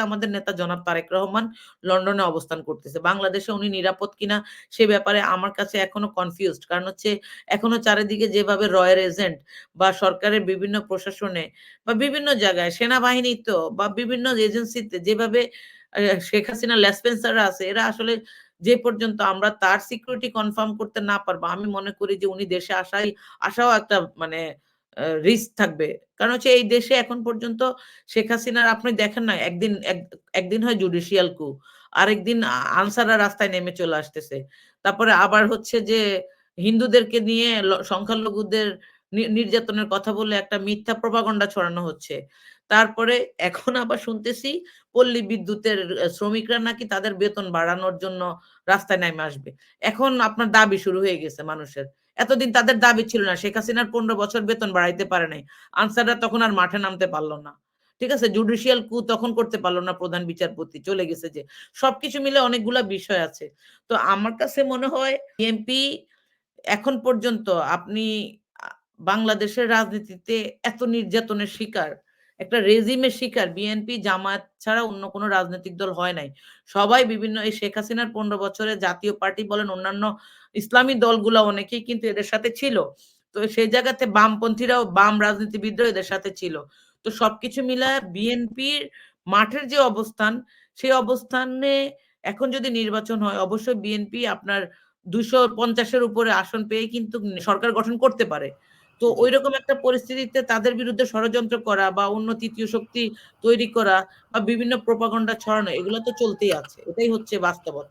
আমাদের নেতা জনাব তারেক রহমান লন্ডনে অবস্থান করতেছে। বাংলাদেশে উনি নিরাপদ কিনা সে ব্যাপারে আমার কাছে এখনও কনফিউজড। কারণ হচ্ছে এখনও চারিদিকে যেভাবে রয়ের এজেন্ট বা সরকারের বিভিন্ন প্রশাসনে বা বিভিন্ন জায়গায় সেনাবাহিনী তো বা বিভিন্ন এজেন্সিতে যেভাবে শেখ হাসিনা লেসপেন্সাররা আছে এরা আসলে যে পর্যন্ত আমরা তার সিকিউরিটি কনফার্ম করতে না পারব, আমি মনে করি যে উনি দেশে আসাই আসাও একটা মানে রিস্ক থাকবে। কারণ হচ্ছে এই দেশে এখন পর্যন্ত শেখ হাসিনার আপনি দেখেন না একদিন এক একদিন হয় জুডিশিয়াল কু, আরেকদিন আনসাররা রাস্তায় নেমে চলে আসতেছে। তারপরে আবার হচ্ছে যে হিন্দুদেরকে নিয়ে সংখ্যালঘুদের নির্যাতনের কথা বলে একটা মিথ্যা প্রপাগান্ডা ছড়ানো হচ্ছে। তারপরে এখন আবার শুনতেছি পল্লী বিদ্যুতের শ্রমিকরা নাকি তাদের বেতন বাড়ানোর জন্য রাস্তায় নেমে আসবে। এখন আপনার দাবি শুরু হয়ে গেছে মানুষের। এতদিন তাদের দাবি ছিল না। শেখ হাসিনার ১৫ বছর বেতন বাড়াইতে পারে নাই। আনসাররা তখন আর মাঠে নামতে পারল না। ঠিক আছে? জুডিশিয়াল কু তখন করতে পারল না প্রধান বিচারপতি, চলে গেছে যে। সবকিছু মিলে অনেকগুলা বিষয় আছে। তো আমার কাছে মনে হয় বিএনপি এখন পর্যন্ত আপনি বাংলাদেশের রাজনীতিতে এত নির্যাতনের শিকার, একটা রেজিমের শিকার বিএনপি, জামায়াত ছাড়া অন্য কোনো রাজনৈতিক দল হয় নাই। সবাই বিভিন্ন এই শেখ হাসিনার ১৫ বছরে জাতীয় পার্টি বলেন অন্যান্য ইসলামী দলগুলো অনেকেই কিন্তু এদের সাথে ছিল। তো সেই জায়গাতে বামপন্থীরাও বাম রাজনীতিবিদরাও এদের সাথে ছিল। তো সবকিছু মিলায় বিএনপির মাঠের যে অবস্থান, সেই অবস্থানে এখন যদি নির্বাচন হয় অবশ্যই বিএনপি আপনার ২৫০ পঞ্চাশের উপরে আসন পেয়ে কিন্তু সরকার গঠন করতে পারে। তো ওই রকম একটা পরিস্থিতিতে তাদের বিরুদ্ধে ষড়যন্ত্র করা বা অন্য তৃতীয় শক্তি তৈরি করা বা বিভিন্ন প্রপাগন্ডা ছড়ানো এগুলো তো চলতেই আছে। এটাই হচ্ছে বাস্তবতা।